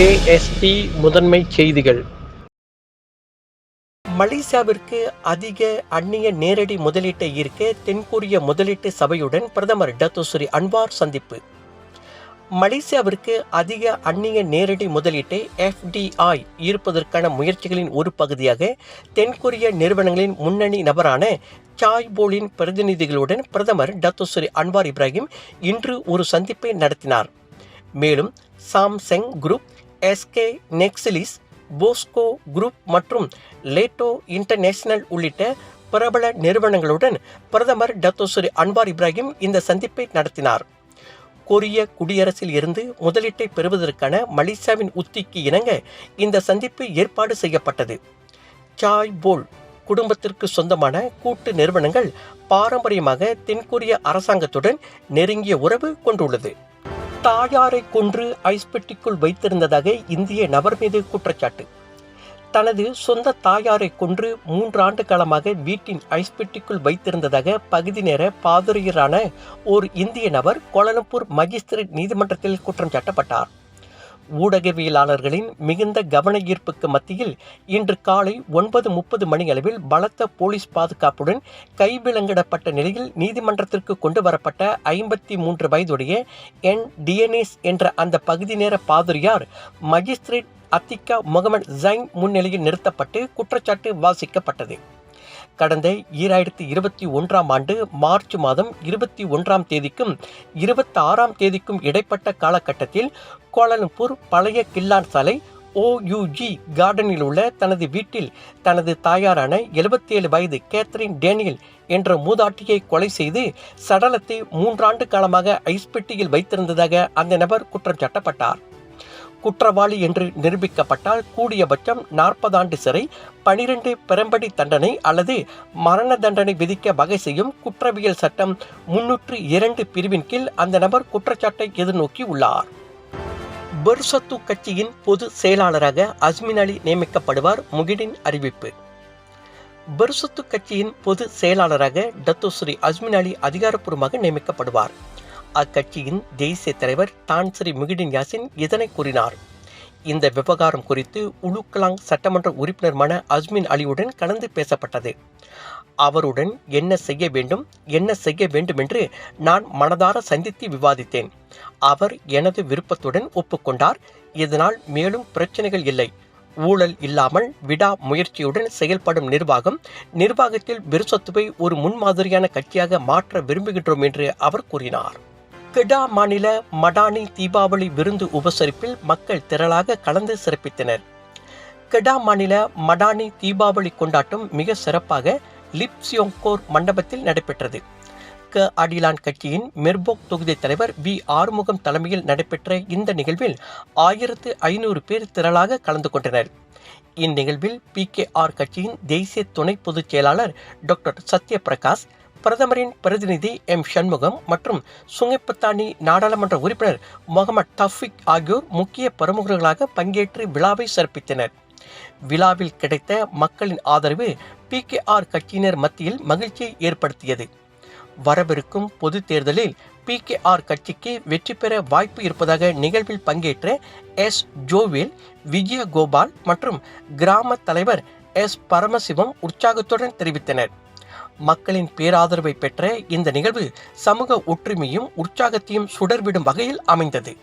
ST முதன்மை செய்திகள். மலேசியாவிற்கு அதிக அந்நிய நேரடி முதலீட்டை ஈர்க்க தென்கொரிய முதலீட்டு சபையுடன் பிரதமர் டத்தோஸ்ரீ அன்வார் சந்திப்பு. மலேசியாவிற்கு அதிக அந்நிய நேரடி முதலீட்டை எஃப்டிஐ ஈர்ப்பதற்கான முயற்சிகளின் ஒரு பகுதியாக தென்கொரிய நிறுவனங்களின் முன்னணி நபரான சாய் போலின் பிரதிநிதிகளுடன் பிரதமர் டத்தோஸ்ரீ அன்வார் இப்ராஹிம் இன்று ஒரு சந்திப்பை நடத்தினார். மேலும் Samsung group SK Nexilis POSCO group மற்றும் லேட்டோ இன்டர்நேஷனல் உள்ளிட்ட பிரபல நிறுவனங்களுடன் பிரதமர் டத்தோசுரி அன்வார் இப்ராஹிம் இந்த சந்திப்பை நடத்தினார். கொரிய குடியரசில் இருந்து முதலீட்டை பெறுவதற்கான மலேசியாவின் உத்திக்கு இணங்க இந்த சந்திப்பு ஏற்பாடு செய்யப்பட்டது. சாய் போல் குடும்பத்திற்கு சொந்தமான கூட்டு நிறுவனங்கள் பாரம்பரியமாக தென்கொரிய அரசாங்கத்துடன் நெருங்கிய உறவு கொண்டுள்ளது. தாயாரை கொன்று ஐஸ் பெட்டிக்குள் வைத்திருந்ததாக இந்திய நபர் மீது குற்றச்சாட்டு. தனது சொந்த தாயாரை கொன்று மூன்றாண்டு காலமாக வீட்டின் ஐஸ் பெட்டிக்குள் வைத்திருந்ததாக பகுதி நேர பாதிரியரான ஒரு இந்திய நபர் கோலலம்பூர் மஜிஸ்திரேட் நீதிமன்றத்தில் குற்றம் சாட்டப்பட்டார். ஊடகவியலாளர்களின் மிகுந்த கவன ஈர்ப்புக்கு மத்தியில் இன்று காலை ஒன்பது முப்பது மணி அளவில் பலத்த போலீஸ் பாதுகாப்புடன் கைவிலங்கிடப்பட்ட நிலையில் நீதிமன்றத்திற்கு கொண்டு வரப்பட்ட ஐம்பத்தி மூன்று வயதுடைய என். டிஎன்எஸ் என்ற அந்த பகுதி நேர பாதிரியார் மஜிஸ்திரேட் அத்திகா முகமது ஜைன் முன்னிலையில் நிறுத்தப்பட்டு குற்றச்சாட்டு வாசிக்கப்பட்டது. கடந்த ஈராயிரத்தி இருபத்தி ஒன்றாம் ஆண்டு மார்ச் மாதம் இருபத்தி ஒன்றாம் தேதிக்கும் இருபத்தி ஆறாம் தேதிக்கும் இடைப்பட்ட காலகட்டத்தில் கோலாலம்பூர் பழைய கில்லான் சாலை ஓயுஜி கார்டனில் உள்ள தனது வீட்டில் தனது தாயாரான எழுபத்தி ஏழு வயது கேத்ரின் டேனியல் என்ற மூதாட்டியை கொலை செய்து சடலத்தை மூன்றாண்டு காலமாக ஐஸ்பெட்டியில் வைத்திருந்ததாக அந்த நபர் குற்றம் சாட்டப்பட்டார் குற்றவாளி என்று நிரூபிக்கப்பட்டால் கூடியபட்சம் நாற்பது ஆண்டு சிறை பனிரெண்டு பெரம்படி தண்டனை அல்லது மரண தண்டனை விதிக்க வகை செய்யும் குற்றவியல் சட்டம் முன்னூற்று இரண்டு பிரிவின் கீழ் அந்த நபர் குற்றச்சாட்டை எதிர்நோக்கி உள்ளார். பெர்சத்து கட்சியின் பொது செயலாளராக அஸ்மின் அலி நியமிக்கப்படுவார் முகிடின் அறிவிப்பு. பெர்சத்து கட்சியின் பொது செயலாளராக டத்தோஸ்ரீ அஸ்மின் அலி அதிகாரப்பூர்வமாக நியமிக்கப்படுவார். அக்கட்சியின் தேசிய தலைவர் தான் ஸ்ரீ முகிடின் யாசின் இதனை கூறினார். இந்த விவகாரம் குறித்து உலுக்கலாங் சட்டமன்ற உறுப்பினருமான அஸ்மின் அலியுடன் கலந்து பேசப்பட்டது. அவருடன் என்ன செய்ய வேண்டும் என்ன செய்ய வேண்டும் என்று நான் மனதார சந்தித்து விவாதித்தேன். அவர் எனது விருப்பத்துடன் ஒப்புக்கொண்டார். இதனால் மேலும் பிரச்சனைகள் இல்லை. ஊழல் இல்லாமல் விடா முயற்சியுடன் செயல்படும் நிர்வாகம் நிர்வாகத்தில் பிருசத்துவை ஒரு முன்மாதிரியான கட்சியாக மாற்ற விரும்புகின்றோம் என்று அவர் கூறினார். கெடா மாநில மடானி தீபாவளி விருந்து உபசரிப்பில் மக்கள் திரளாக கலந்து சிறப்பித்தனர். கெடா மாநில மடானி தீபாவளி கொண்டாட்டம் மிக சிறப்பாக லிப்சியோங்கோர் மண்டபத்தில் நடைபெற்றது. க. அடிலான் கட்சியின் மெர்போக் தொகுதி தலைவர் வி. ஆறுமுகம் தலைமையில் நடைபெற்ற இந்த நிகழ்வில் ஆயிரத்து ஐநூறு பேர் திரளாக கலந்து கொண்டனர். இந்நிகழ்வில் பி. கே. ஆர் கட்சியின் தேசிய துணை பொதுச் செயலாளர் டாக்டர் சத்யபிரகாஷ் பிரதமரின் பிரதிநிதி எம். சண்முகம் மற்றும் சுங்கைப்பத்தானி நாடாளுமன்ற உறுப்பினர் முகமது தஃபிக் ஆகியோர் முக்கிய பிரமுகர்களாக பங்கேற்று விழாவை சிறப்பித்தனர். விழாவில் கிடைத்த மக்களின் ஆதரவு பி. கே. ஆர். கட்சியினர் மத்தியில் மகிழ்ச்சியை ஏற்படுத்தியது. வரவிருக்கும் பொது தேர்தலில் பி. கே. ஆர். கட்சிக்கு வெற்றி பெற வாய்ப்பு இருப்பதாக நிகழ்வில் பங்கேற்ற எஸ். ஜோவேல் விஜய கோபால் மற்றும் கிராம தலைவர் எஸ். பரமசிவம் உற்சாகத்துடன் தெரிவித்தனர். மக்களின் பேராதரவை பெற்ற இந்த நிகழ்வு சமூக ஒற்றுமையும் உற்சாகத்தையும் சுடர்விடும் வகையில் அமைந்தது.